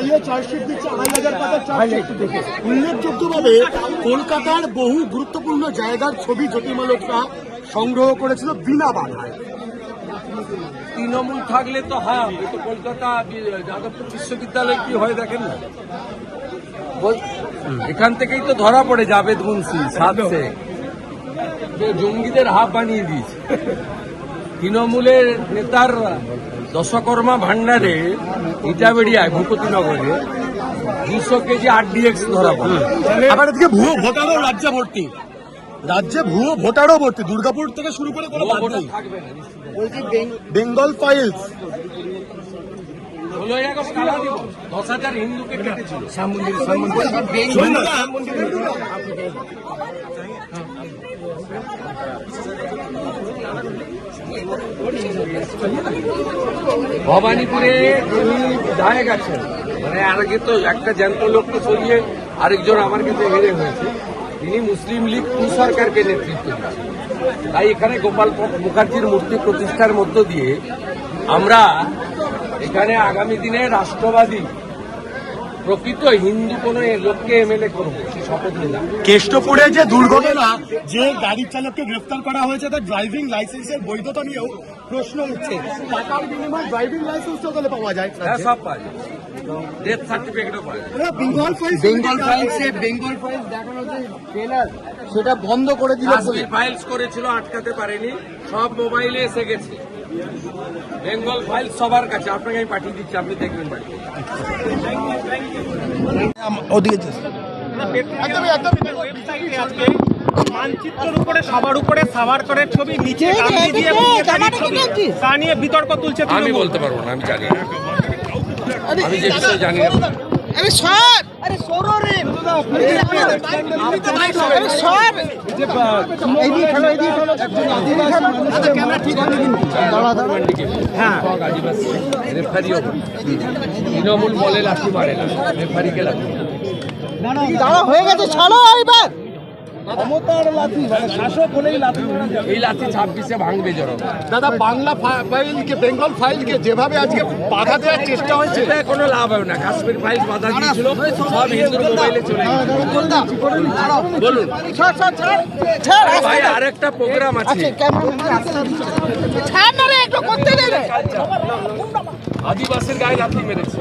NIA chargesheet দিচ্ছে আড়াই হাজার পাতার চার্জশিট উল্লেখযোগ্যভাবে কলকাতার বহু গুরুত্বপূর্ণ জায়গার ছবি জ্যোতির্মলকরা সংগ্রহ করেছিল বিনা বাধায়। তৃণমূল থাকলে তো হ্যাঁ তো কলকাতা যাদবপুর বিশ্ববিদ্যালয় কি হয় দেখেন না? বল- এখান থেকেই তো ধরা পড়ে জাভেদ মুন্সি যে জঙ্গিদের হাফ বানিয়ে দিয়েছে। তৃণমূলের নেতার দশকর্মা ভান্ডারে ইটাবেড়িয়ায় ভূপতিনগরে দুশো কেজি আরডিএক্স ধরা পড়ে। আবার এদিকে ভুয়ো ভোটারও রাজ্যে ভর্তি। রাজ্যে ভুয়ো ভোটারও ভর্তি। দুর্গাপুর থেকে শুরু করে কোনো বাদ নেই। বেঙ্গল ফাইলস হিন্দুকে কেটেছিল শুনুন না, ভবানীপুরে উনি বিধায়ক আছেন। মানে আগে তো একটা জ্যান্ত লোককে সরিয়ে আরেকজন আমার কাছে হেরে হয়েছে। তিনি মুসলিম লীগ টু সরকারকে নেতৃত্ব দিচ্ছেন তাই এখানে গোপাল মুখার্জির মূর্তি প্রতিষ্ঠার মধ্য দিয়ে আমরা এখানে আগামী দিনে রাষ্ট্রবাদী প্রকৃত হিন্দু কোন লোককে এমএলএ করব সে শপথ নিলাম। কেষ্টপুরে যে দুর্ঘটনা যে গাড়ি চালককে গ্রেফতার করা হয়েছে তার ড্রাইভিং লাইসেন্সের বৈধতা নিয়েও প্রশ্ন উঠছে। টাকার বিনিময়ে ড্রাইভিং লাইসেন্স তো তাহলে পাওয়া যায়। হ্যাঁ সব পাওয়া যায়। ডেথ সার্টিফিকেটও পাওয়া যায়। বেঙ্গল ফাইলস বেঙ্গল ফাইলসে বেঙ্গল ফাইলস দেখানো যে ট্রেলার সেটা বন্ধ করে দিল ফাইলস করেছিল আটকাতে পারেনি। সব মোবাইলে এসে গেছে। বেঙ্গল ফাইলস সবার কাছে। আপনাকে আমি পাঠিয়ে দিচ্ছি আপনি দেখবেন বাড়িতে। মানচিত্রের উপরে সবার উপরে সাভারকরের ছবি নিচে দিয়ে তা নিয়ে বিতর্ক তুলছে আমি বলতে পারব না আমি জানি না। আমি যে বিষয়ে জানি না। আরে সর! আরে সরো রে। আরে সর! এইদিকে খেলো এইদিকে খেলো। একজন আদিবাসী মানুষ। ক্যামেরা ঠিক আছে। কিন্তু দাঁড়া। দাঁড়া হ্যাঁ। আদিবাসী রেফারিও তৃণমূল বলে লাঠি মারে না। রেফারিকে লাঠি না দাঁড়া হয়ে গেছে ছাড়ো এই ছাব্বিশে ভাঙবে জড়ো দাদা বাংলা ফাইলকে বেঙ্গল ফাইলকে যেভাবে আজকে বাধা দেওয়ার চেষ্টা হয়েছে এটা কোনো লাভ হবে না কাশ্মীর ফাইলস বাধা দিয়েছিল সব হিন্দুর মোবাইলে চলে বলুন ছাড় ছাড় ছাড় ছাড় ভাই আরেকটা প্রোগ্রাম আছে আদিবাসীর গায়ে লাথি মেরেছে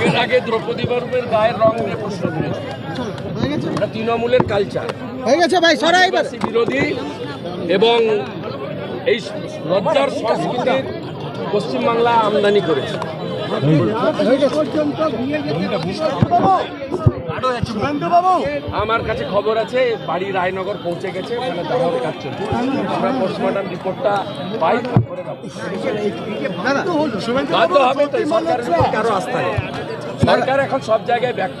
এর আগে দ্রৌপদী মুর্মুর গায়ের রং নিয়ে প্রশ্ন তুলেছে তৃণমূলের কালচার হয়ে গেছে ভাই সরা এবার। বিরোধী এবং এই লজ্জার সংস্কৃতির পশ্চিমবাংলা আমদানি করেছে। আমার কাছে খবর আছে বাড়ি রায়নগর পৌঁছে গেছে ওখানে দাঁড়ানোর কাজ চলছে আমরা পোস্টমর্টম রিপোর্টটা পাই বাধ্য হবে তো সরকারের কারও আস্থা সরকার এখন সব জায়গায় ব্যক্ত।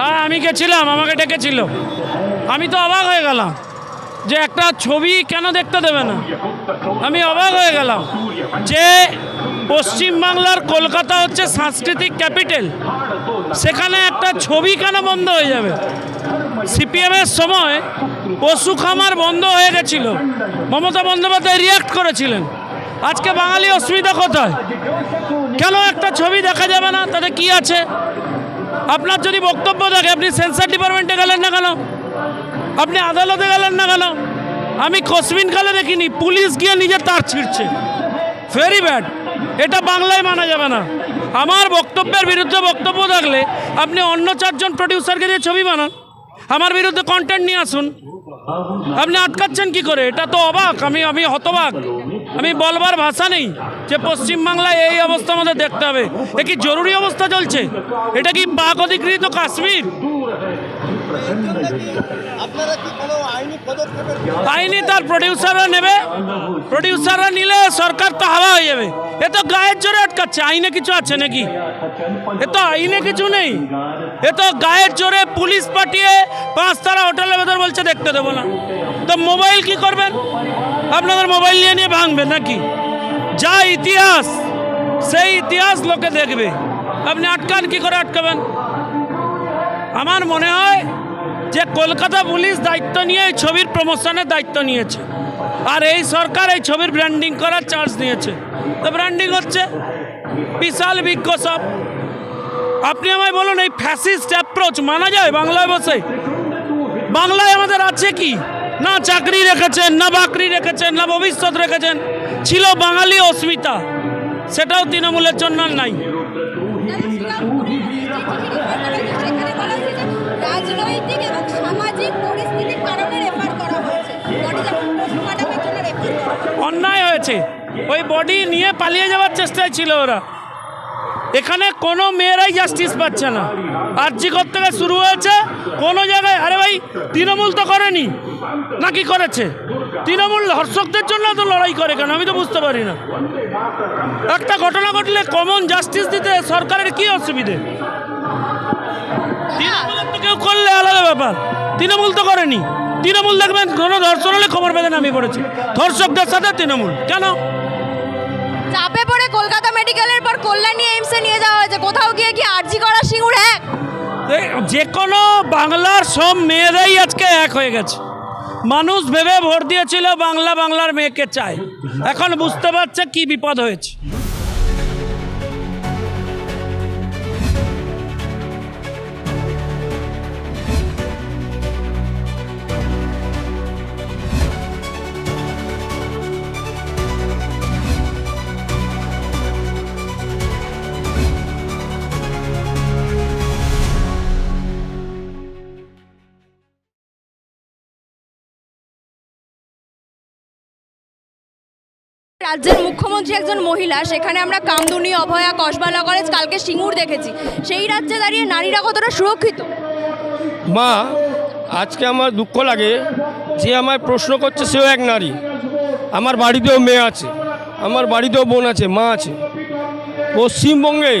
হ্যাঁ আমি গেছিলাম, আমাকে ডেকেছিল। আমি তো অবাক হয়ে গেলাম যে একটা ছবি কেন দেখতে দেবে না। আমি অবাক হয়ে গেলাম যে পশ্চিমবাংলার কলকাতা হচ্ছে সাংস্কৃতিক ক্যাপিটাল। সেখানে একটা ছবি কেন বন্ধ হয়ে যাবে? সিপিএমের সময় পশু খামার বন্ধ হয়ে গেছিল। মমতা বন্দ্যোপাধ্যায় রিয়াক্ট করেছিলেন। আজকে বাঙালি অসুবিধা কোথায়? কেন একটা ছবি দেখা যাবে না? তাতে কি আছে? আপনার যদি বক্তব্য থাকে, আপনি সেন্সার ডিপার্টমেন্টে গেলেন না কেন? আপনি আদালতে গেলেন না কেন? আমি কসমিন কালে দেখিনি, পুলিশ গিয়ে নিজের তার ছিঁড়ছে। ভেরি ব্যাড এটা বাংলায় মানা যাবে না। আমার বক্তব্যের বিরুদ্ধে বক্তব্য থাকলে আপনি অন্য চারজন প্রডিউসারকে দিয়ে ছবি বানান। আমার বিরুদ্ধে কন্টেন্ট নিয়ে আসুন। আপনি আটকাচ্ছেন কি করে? এটা তো অবাক, আমি আমি হতবাক। আমি বলবার ভাষা নেই যে পশ্চিমবাংলায় এই অবস্থা আমাদের দেখতে হবে। এ কি জরুরি অবস্থা চলছে? এটা কি পাক অধিকৃত কাশ্মীর? আইনি তার প্রডিউসাররা নেবে। প্রডিউসাররা নিলে সরকার তো হাওয়া হয়ে যাবে। এ তো গায়ের জোরে আটকাচ্ছে। আইনে কিছু আছে নাকি? এ তো আইনে কিছু নেই। এ তো গায়ের জোরে পুলিশ পাঠিয়ে পাঁচ তারা হোটেলের ভেতর বলছে দেখতে দেবো না। তো মোবাইল কি করবেন? আপনাদের মোবাইল নিয়ে নিয়ে ভাঙবে নাকি? যা ইতিহাস, সেই ইতিহাস লোকে দেখবে। আপনি আটকান, কি করে আটকাবেন? আমার মনে হয় যে কলকাতা পুলিশ দায়িত্ব নিয়ে এই ছবির প্রমোশনের দায়িত্ব নিয়েছে। আর এই সরকার এই ছবির ব্র্যান্ডিং করার চার্জ নিয়েছে তো ব্র্যান্ডিং হচ্ছে বিশাল বিজ্ঞ সব। আপনি আমায় বলুন, এই ফ্যাসিস্ট অ্যাপ্রোচ মানা যায় বাংলায় বসে? বাংলায় আমাদের আছে কি? না চাকরি রেখেছেন না বাকরি রেখেছেন না ভবিষ্যৎ রেখেছেন। ছিল বাঙালি অস্মিতা। সেটাও তৃণমূলের জন্য নাই। রাজনৈতিক এবং সামাজিক পরিস্থিতির কারণে রেফার করা হয়েছে। বডিটা পোস্টমর্টমের জন্য রেফার করা হয়েছে। অন্যায় হয়েছে। ওই বডি নিয়ে পালিয়ে যাওয়ার চেষ্টায় ছিল ওরা। এখানে কোনো মেয়েরাই জাস্টিস পাচ্ছে না। আর্যিকর থেকে শুরু হয়েছে? কোনো জায়গায়, আরে ভাই, তৃণমূল তো করেনি। নাকি করেছে? তৃণমূল ধর্ষকদের জন্য তো লড়াই করে কেন? আমি তো বুঝতে পারি না। একটা ঘটনা ঘটলে কমন জাস্টিস দিতে সরকারের কি অসুবিধে? কেউ করলে আলাদা ব্যাপার। তৃণমূল তো করেনি। তৃণমূল দেখবেন, কোনো ধর্ষণ হলে খবর পেতে নামিয়ে পড়েছে। ধর্ষকদের সাথে তৃণমূল। কেন? চাপে পড়ে কলকাতা মেডিকেলের পর কল্যাণী এইমসে নিয়ে যাওয়া হয়েছে। কোথাও গিয়ে কি আরজি করা সিঙ্গুর এক? যে কোনো বাংলার সব মেয়েরাই আজকে এক হয়ে গেছে। মানুষ ভেবে ভোট দিয়েছিল বাংলা বাংলার মেয়েকে চায় এখন বুঝতে পারছে কি বিপদ হয়েছে। রাজ্যের মুখ্যমন্ত্রী একজন মহিলা, সেখানে আমরা কামদুনি, অভয়া কসবালা কলেজ কালকে সিঙ্গুর দেখেছি। সেই রাজ্যে দাঁড়িয়ে নারীরা কতটা সুরক্ষিত? মা, আজকে আমার দুঃখ লাগে যে আমায় প্রশ্ন করছে সেও এক নারী। আমার বাড়িতেও মেয়ে আছে, আমার বাড়িতেও বোন আছে, মা আছে। পশ্চিমবঙ্গে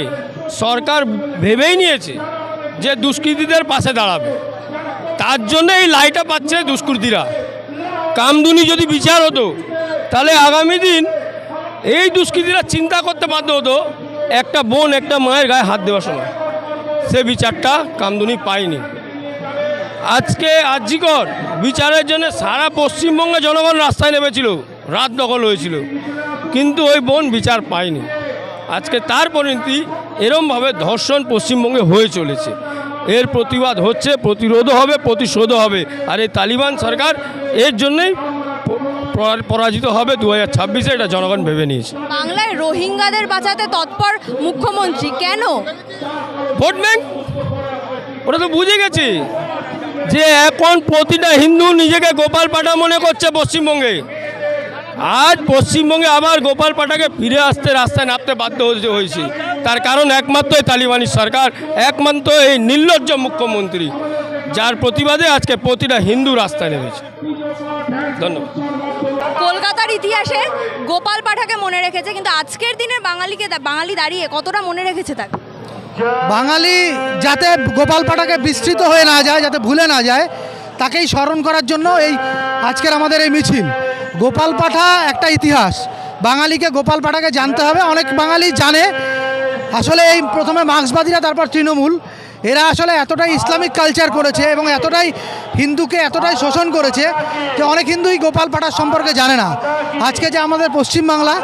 সরকার ভেবেই নিয়েছে যে দুষ্কৃতীদের পাশে দাঁড়াবে। তার জন্য এই লাইটা পাচ্ছে দুষ্কৃতীরা। কামদুনি যদি বিচার হতো তাহলে আগামী দিন এই দুষ্কৃতীরা চিন্তা করতে বাধ্য হতো, একটা বোন একটা মায়ের গায়ে হাত দেওয়ার সময়। সে বিচারটা কামদুনি পায়নি। আজকে আর্যিকর বিচারের জন্য সারা পশ্চিমবঙ্গে জনগণ রাস্তায় নেমেছিল, রাত দখল হয়েছিল। কিন্তু ওই বোন বিচার পায়নি। আজকে তার পরিণতি এরমভাবে ধর্ষণ পশ্চিমবঙ্গে হয়ে চলেছে। এর প্রতিবাদ হচ্ছে, প্রতিরোধও হবে, প্রতিশোধও হবে। আর এই তালিবান সরকার এর জন্যই পরাজিত হবে দু হাজার ছাব্বিশে এটা জনগণ ভেবে নিয়েছে। বাংলায় রোহিঙ্গাদের বাঁচাতে তৎপর মুখ্যমন্ত্রী কেন? Vote bank? ওরা তো বুঝে গেছি। যে এখন প্রতিটা হিন্দু নিজেকে গোপাল পাঠা মনে করছে পশ্চিমবঙ্গে। আজ পশ্চিমবঙ্গে আবার গোপাল পাঠাকে ফিরে আসতে রাস্তায় নামতে বাধ্য হয়েছে তার কারণ একমাত্র এই তালিবানি সরকার একমাত্র এই নির্লজ্জ মুখ্যমন্ত্রী যার প্রতিবাদে আজকে প্রতিটা হিন্দু রাস্তায় নেমেছে। ধন্যবাদ। কলকাতার ইতিহাসে গোপাল পাঠাকে মনে রেখেছে কিন্তু আজকের দিনে বাঙালিকে বাঙালি দাঁড়িয়ে কতটা মনে রেখেছে তাকে? বাঙালি যাতে গোপাল পাঠাকে বিস্তৃত হয়ে না যায় যাতে ভুলে না যায় তাকেই স্মরণ করার জন্য এই আজকের আমাদের এই মিছিল। গোপাল পাঠা একটা ইতিহাস। বাঙালিকে গোপাল পাঠাকে জানতে হবে। অনেক বাঙালি জানে। আসলে এই প্রথমে মার্ক্সবাদীরা তারপর তৃণমূল। এরা আসলে এতটাই ইসলামিক কালচার করেছে এবং এতটাই হিন্দুকে এতটাই শোষণ করেছে যে অনেক হিন্দুই গোপাল পাঠার সম্পর্কে জানে না। আজকে যে আমাদের পশ্চিমবাংলা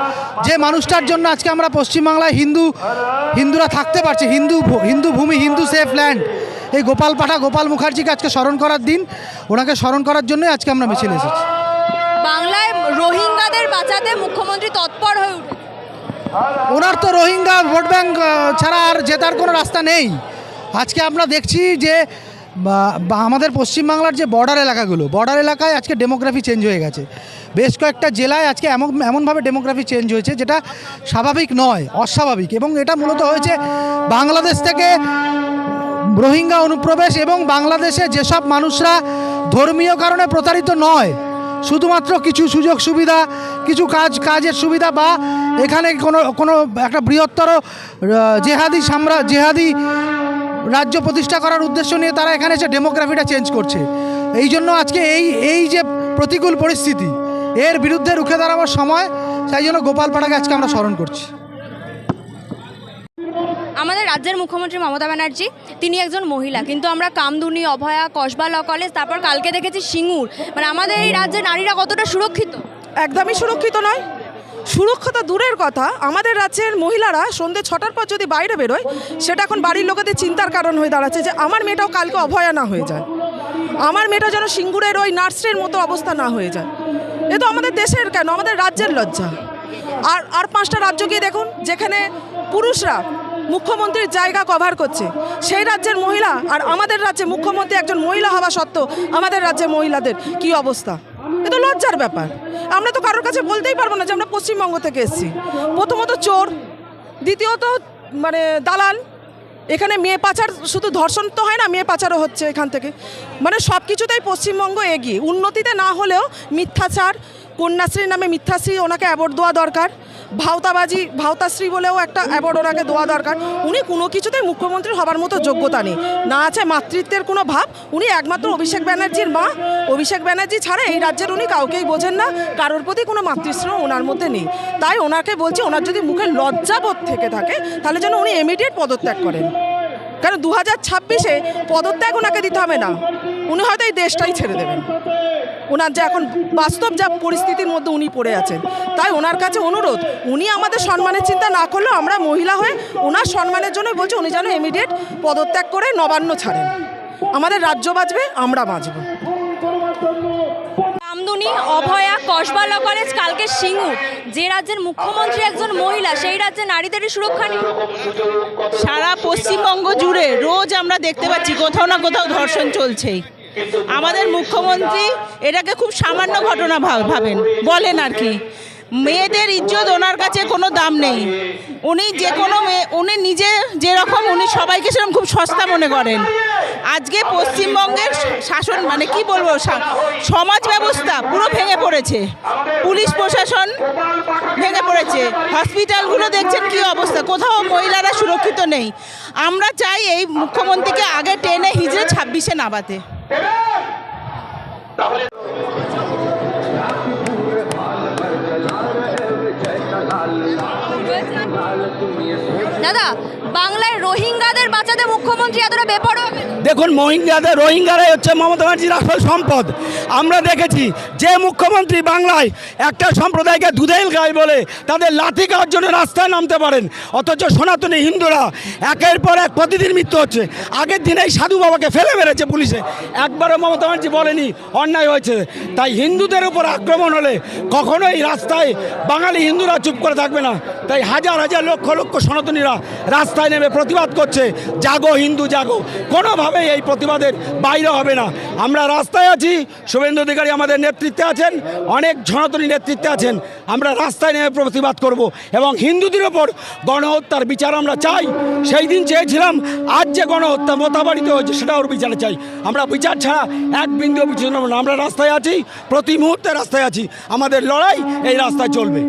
যে মানুষটার জন্য আজকে আমরা পশ্চিমবাংলায় হিন্দু হিন্দুরা থাকতে পারছি হিন্দু হিন্দু ভূমি হিন্দু সেফ ল্যান্ড এই গোপাল পাঠা গোপাল মুখার্জিকে আজকে স্মরণ করার দিন ওনাকে স্মরণ করার জন্যই আজকে আমরা মিছিল এসেছি। বাংলায় রোহিঙ্গাদের বাঁচাতে মুখ্যমন্ত্রী তৎপর হয়ে উঠে ওনার তো রোহিঙ্গা ভোট ব্যাংক ছাড়া আর জেতার কোনো রাস্তা নেই। আজকে আমরা দেখছি যে আমাদের পশ্চিমবাংলার যে বর্ডার এলাকাগুলো বর্ডার এলাকায় আজকে ডেমোগ্রাফি চেঞ্জ হয়ে গেছে। বেশ কয়েকটা জেলায় আজকে এমন, এমনভাবে ডেমোগ্রাফি চেঞ্জ হয়েছে যেটা স্বাভাবিক নয়, অস্বাভাবিক এবং এটা মূলত হয়েছে বাংলাদেশ থেকে রোহিঙ্গা অনুপ্রবেশ এবং বাংলাদেশে যেসব মানুষরা ধর্মীয় কারণে প্রতারিত নয়, শুধুমাত্র কিছু সুযোগ সুবিধা, কিছু কাজ, কাজের সুবিধা বা এখানে কোনো কোনো একটা বৃহত্তর জেহাদি সাম্রা, জেহাদি রাজ্য প্রতিষ্ঠা করার উদ্দেশ্য নিয়ে তারা এখানে এসে ডেমোগ্রাফিটা চেঞ্জ করছে। এই জন্য আজকে এই এই যে প্রতিকূল পরিস্থিতি এর বিরুদ্ধে রুখে দাঁড়াবার সময় সেই জন্য গোপালপাড়াকে আজকে আমরা স্মরণ করছি। আমাদের রাজ্যের মুখ্যমন্ত্রী মমতা ব্যানার্জি তিনি একজন মহিলা কিন্তু আমরা কামদুনি অভয়া কসবা ল কলেজ তারপর কালকে দেখেছি সিঙ্গুর। মানে আমাদের এই রাজ্যে নারীরা কতটা সুরক্ষিত? একদমই সুরক্ষিত নয়। সুরক্ষতা দূরের কথা, আমাদের রাজ্যের মহিলারা সন্ধ্যে ছটার পর যদি বাইরে বেরোয়, সেটা এখন বাড়ির লোকেদের চিন্তার কারণ হয়ে দাঁড়াচ্ছে যে আমার মেয়েটাও কালকে অভয়া না হয়ে যায়। আমার মেয়েটা যেন সিঙ্গুরের ওই নার্সের মতো অবস্থা না হয়ে যায়। এ তো আমাদের দেশের কেন? আমাদের রাজ্যের লজ্জা। আর আর পাঁচটা রাজ্য গিয়ে দেখুন, যেখানে পুরুষরা মুখ্যমন্ত্রীর জায়গা কভার করছে। সেই রাজ্যের মহিলা আর আমাদের রাজ্যে মুখ্যমন্ত্রী একজন মহিলা হওয়া সত্ত্বেও আমাদের রাজ্যে মহিলাদের কি অবস্থা? এ তো লজ্জার ব্যাপার। আমরা তো কারোর কাছে বলতেই পারব না যে আমরা পশ্চিমবঙ্গ থেকে এসেছি। প্রথমত চোর, দ্বিতীয়ত মানে দালাল। এখানে মেয়ে পাচার, শুধু ধর্ষণ তো হয় না, মেয়ে পাচারও হচ্ছে এখান থেকে। মানে সব কিছুতেই পশ্চিমবঙ্গ এগিয়ে। উন্নতিতে না হলেও মিথ্যাচার, কন্যাশ্রীর নামে মিথ্যাশ্রী ওনাকে অ্যাবোর্ড দেওয়া দরকার। ভাওতাবাজি, ভাওতাশ্রী বলেও একটা অ্যাওয়ার্ড ওনাকে দেওয়া দরকার। উনি কোনো কিছুতেই মুখ্যমন্ত্রী হবার মতো যোগ্যতা নেই। না আছে মাতৃত্বের কোনো ভাব, উনি একমাত্র অভিষেক ব্যানার্জির মা। অভিষেক ব্যানার্জি ছাড়া এই রাজ্যের উনি কাউকেই বোঝেন না, কারোর প্রতি কোনো মাতৃশ্রম ওনার মধ্যে নেই। তাই ওনাকে বলছি, ওনার যদি মুখে লজ্জাবোধ থেকে থাকে, তাহলে যেন উনি ইমিডিয়েট পদত্যাগ করেন। কারণ দু হাজার ছাব্বিশে পদত্যাগ ওনাকে দিতে হবে না। উনি হয়তো এই দেশটাই ছেড়ে দেবেন। ওনার যে এখন বাস্তব যা পরিস্থিতির মধ্যে উনি পড়ে আছেন। তাই ওনার কাছে অনুরোধ উনি আমাদের সম্মানের চিন্তা না করলেও আমরা মহিলা হয়ে ওনার সম্মানের জন্য বলছি উনি যেন ইমিডিয়েট পদত্যাগ করে নবান্ন ছাড়েন। আমাদের রাজ্য বাঁচবে আমরা বাঁচবো। কামদুনি অভয়া কসবা ল কলেজ কালকে সিঙ্গুর। যে রাজ্যের মুখ্যমন্ত্রী একজন মহিলা সেই রাজ্যে নারীদেরই সুরক্ষা নেই সারা পশ্চিমবঙ্গ জুড়ে রোজ আমরা দেখতে পাচ্ছি কোথাও না কোথাও ধর্ষণ চলছেই। আমাদের মুখ্যমন্ত্রী এটাকে খুব সামান্য ঘটনা ভাব- ভাবেন। বলেন আর কি। মেয়েদের ইজ্জত ওনার কাছে কোনো দাম নেই। উনি যে কোনো মেয়ে উনি নিজে যেরকম উনি সবাইকে সেরকম খুব সস্তা মনে করেন। আজকে পশ্চিমবঙ্গের শাসন মানে কি বলব? সমাজ ব্যবস্থা পুরো ভেঙে পড়েছে। পুলিশ প্রশাসন ভেঙে পড়েছে। হসপিটালগুলো দেখছেন কি অবস্থা? কোথাও মহিলারা সুরক্ষিত নেই। আমরা চাই এই মুখ্যমন্ত্রীকে আগে টেনে হিজড়ে ছাব্বিশে নামাতে। দাদা বাংলায় রোহিঙ্গাদের বাঁচাতে মুখ্যমন্ত্রী এতটা বেপরোয়া? দেখুন রোহিঙ্গাদের রোহিঙ্গারাই হচ্ছে মমতা ব্যানার্জির আসল সম্পদ। আমরা দেখেছি যে মুখ্যমন্ত্রী বাংলায় একটা সম্প্রদায়কে দুধেল গায় বলে তাদের লাথি খাওয়ার জন্য রাস্তায় নামতে পারেন। অথচ সনাতনী হিন্দুরা একের পর এক প্রতিদিন মৃত্যু হচ্ছে। আগের দিনেই সাধু বাবাকে ফেলে মেরেছে পুলিশে। একবারও মমতা ব্যানার্জি বলেনি, অন্যায় হয়েছে। তাই হিন্দুদের উপর আক্রমণ হলে কখনোই রাস্তায় বাঙালি হিন্দুরা চুপ করে থাকবে না। তাই হাজার হাজার লক্ষ লক্ষ সনাতনীরা রাস্তায় নেমে প্রতিবাদ করছে, জাগো হিন্দু, জাগো। কোনোভাবেই এই প্রতিবাদের বাইরে হবে না। আমরা রাস্তায় আছি শুভেন্দু অধিকারী আমাদের নেতৃত্বে আছেন অনেক সনাতনী নেতৃত্বে আছেন। আমরা রাস্তায় নেমে প্রতিবাদ করব এবং হিন্দুদের ওপর গণহত্যার বিচার আমরা চাই। সেই দিন চেয়েছিলাম আজ যে গণহত্যা মোতাবাড়িতে হয়েছে সেটা ওর বিচারে চাই। আমরা বিচার ছাড়া এক বিন্দু নেব না। আমরা রাস্তায় আছি প্রতি মুহূর্তে রাস্তায় আছি। আমাদের লড়াই এই রাস্তায় চলবে।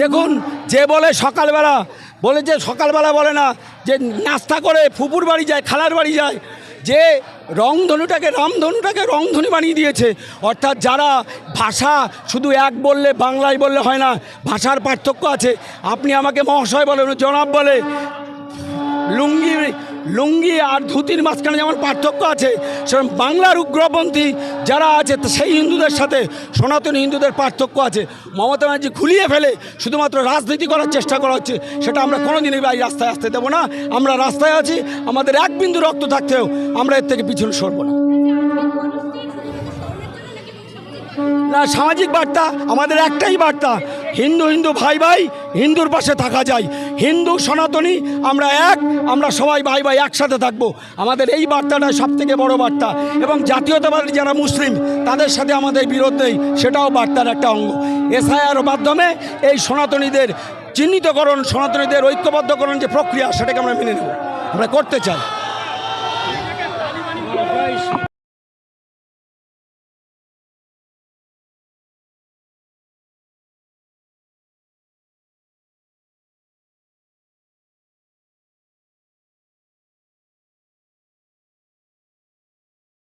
দেখুন যে বলে সকালবেলা বলে যে সকালবেলা বলে না, যে নাস্তা করে ফুপুর বাড়ি যায়, খালার বাড়ি যায়, যে রংধনুটাকে, রামধনুটাকে রংধনু বানিয়ে দিয়েছে। অর্থাৎ যারা ভাষা শুধু এক বললে, বাংলায় বললে হয় না, ভাষার পার্থক্য আছে। আপনি আমাকে মহাশয় বলেন, জনাব বলে, লুঙ্গি লুঙ্গি আর ধুতির মাঝখানে যেমন পার্থক্য আছে, সেরকম বাংলার উগ্রপন্থী যারা আছে সেই হিন্দুদের সাথে সনাতন হিন্দুদের পার্থক্য আছে। মমতা ব্যানার্জি খুলিয়ে ফেলে, শুধুমাত্র রাজনীতি করার চেষ্টা করা হচ্ছে, সেটা আমরা কোনোদিনই এই রাস্তায় আসতে দেবো না। আমরা রাস্তায় আছি, আমাদের এক বিন্দু রক্ত থাকতেও আমরা এর থেকে পিছনে সরবো না। না, সামাজিক বার্তা, আমাদের একটাই বার্তা, হিন্দু হিন্দু ভাই ভাই হিন্দুর পাশে থাকা যায়। হিন্দু, সনাতনী, আমরা এক, আমরা সবাই ভাই ভাই একসাথে থাকব। আমাদের এই বার্তাটা সব থেকে বড় বার্তা। এবং জাতীয়তাবাদী যারা মুসলিম, তাদের সাথে আমাদের বিরোধ নেই, সেটাও বার্তার একটা অঙ্গ। এসআইআর মাধ্যমে এই সনাতনীদের, চিহ্নিতকরণ, সনাতনীদের ঐক্যবদ্ধকরণ যে প্রক্রিয়া, সেটাকে আমরা মেনে নেব। আমরা করতে চাই।